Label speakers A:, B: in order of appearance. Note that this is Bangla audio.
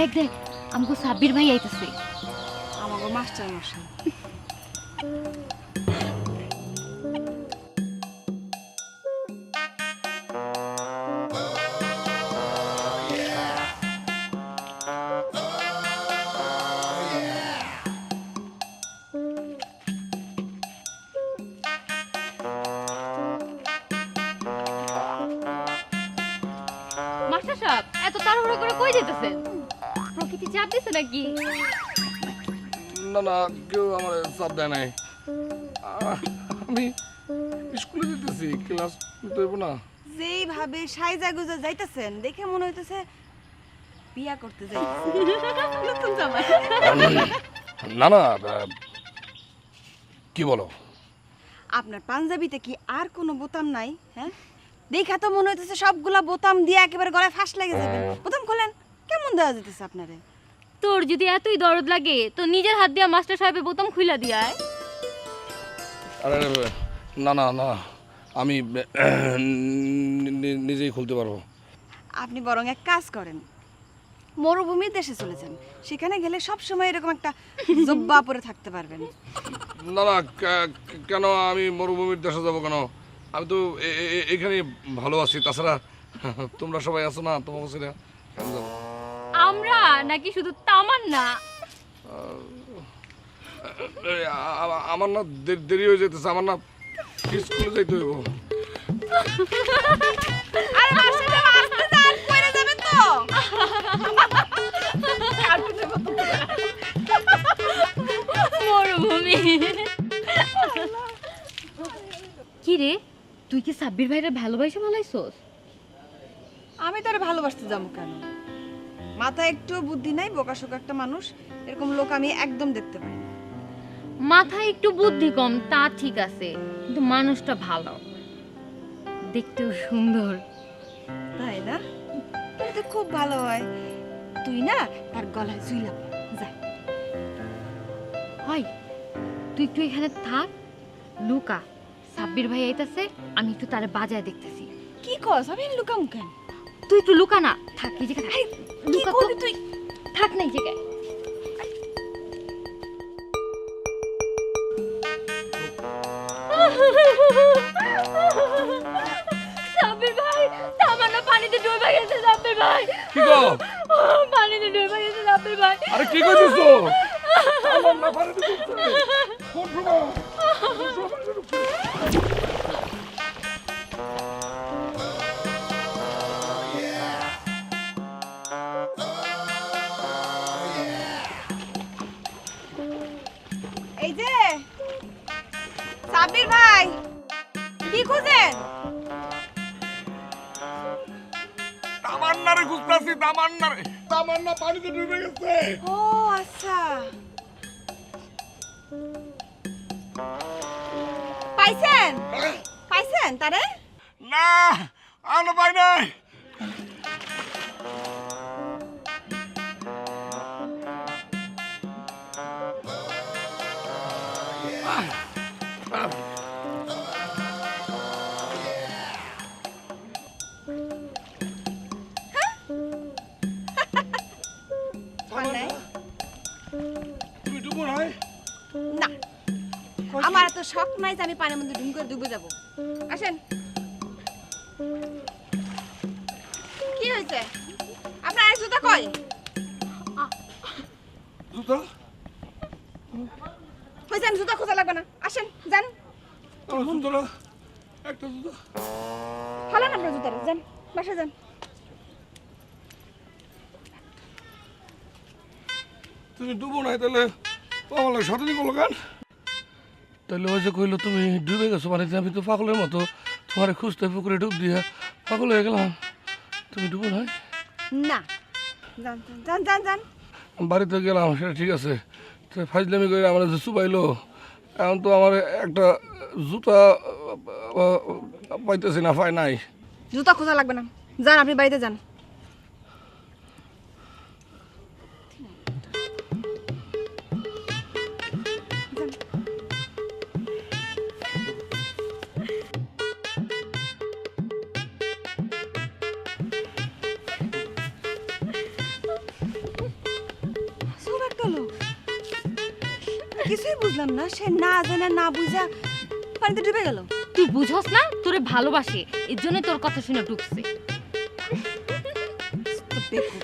A: দেখ দেখ আমাকে সাব্বির ভাই আইতেছে।
B: আমাকে মাস্টার মশাই।
A: এত তাড়াহুড়ো করে কই যেতেছেন প্রকৃতি চাপ দিছে নাকি?
C: না না কেউ আমার চাপ দেয় নাই। আমি স্কুলে যেতেছি ক্লাস হইব না।
B: যেইভাবে সাইজা গুজা যাইতেছেন দেখে মনে হইতেছে বিয়া করতে যাই। নতুন জামাই।
C: না না কি বলো?
B: আপনার পাঞ্জাবিতে কি আর কোনো বোতাম নাই হ্যাঁ? দেখা তো মনে হইতেছে সবগুলা বোতাম দিয়ে একেবারে গলায় ফাঁস লেগে যাবে। বোতাম খোলেন কেমন দেওয়া যেতেছে আপনারে?
A: তোর যদি এতই দরদ লাগে তো নিজের হাত দিয়া মাস্টার সাহেবের বোতাম খুইলা দিয়ায়
C: আরে না না না আমি নিজেই খুলতে পারব।
B: আপনি বরং এক কাজ করেন মরুভূমির দেশে চলে যান। সেখানে গেলে সব সময় এরকম একটা জব্বা পরে থাকতে পারবেন।
C: না না কেন আমি মরুভূমির দেশে যাব কেন? আমি তো এখানে ভালো আছি। তাছাড়া তোমরা সবাই আছো না তোমার কাছে কেন যাব।
A: আমরা নাকি শুধু তামান্না?
C: আমার না দেরি হয়ে যেতেছে আমার না স্কুলে যাইতে হইব।
B: আরে আসতে পড়ে তো।
A: মরুভূমি। কি রে তুই কি সাব্বির ভাইরা ভালোবাসে মালাইছস?
B: আমি তোরে ভালোবাসতে যাব কেন? মাথায় একটু বুদ্ধি নাই বোকাশোকা একটা মানুষ এরকম লোক আমি একদম দেখতে পাই না।
A: মাথায় একটু বুদ্ধি কম তা ঠিক আছে কিন্তু মানুষটা ভালো দেখতেও সুন্দর।
B: তাই না? তোর তো খুব ভালো হয়। তুই না তার গলায় ঝুইলাম যা।
A: হয় তুই একটু এখানে থাক। লুকা সাব্বির ভাই আইতাছে আমি একটু তারে বাজায় দেখতেছি।
B: কি কস? আমি লুকাম কেন?
A: তুই একটু লুকা না। থাক এই জায়গায়।
B: কি
A: লুকা তো।
B: তুই?
A: থাক না এই জায়গায়। সাব্বির ভাই তামান্না পানিতে ডুবে গেছে সাব্বির ভাই।
C: কি গো?
A: পানিতে ডুবে গেছে সাব্বির ভাই।
C: আরে কি করছিস আমার না পারে তো কোন
B: এই যে সাব্বির ভাই কি খুঁজেন?
C: তামান্নারে খুঁজতেছি তামান্নারে। তামান্না পানিতে ডুবে গেছে।
B: ও আচ্ছা। পাইছেন? পাইছেন তারে?
C: না আমরা পাই নাই।
B: আমার এত শখ নাই যে আমি পানির মধ্যে ডুম করে ডুবে যাব। আসেন। কি হয়েছে? আপনার জুতা কই?
C: জুতা?
B: হয়েছে জুতা খোঁজা লাগবে না। আসেন যান।
C: আমার একটা জুতা।
B: হালান আপনার জুতাটা যান বাসা যান।
C: তুমি ডুবো নাই তাহলে আমার সাথে কেন? তাহলে ওই যে কইলো তুমি ডুবে গেছো পানিতে আমি তো পাগলের মতো তোমার খুঁজতে পুকুরে ডুব দিয়া পাগল হয়ে গেলাম। তুমি ডুবো নাই?
B: না। যান যান যান যান।
C: বাড়িতে গেলাম সেটা ঠিক আছে। তো ফাইজলামি করে আমার যে চুপাইলো। এখন তো আমার একটা জুতা পাইতেছি না পাই নাই।
B: জুতা খোঁজা লাগবে না। যান, আপনি বাড়িতে যান। আমি কিছুই বুঝলাম না সে না জানে না বুঝা পানিতে ডুবে গেল।
A: তুই বুঝস না? তোরে ভালোবাসে এর জন্য তোর কথা শুনে
B: বেকুব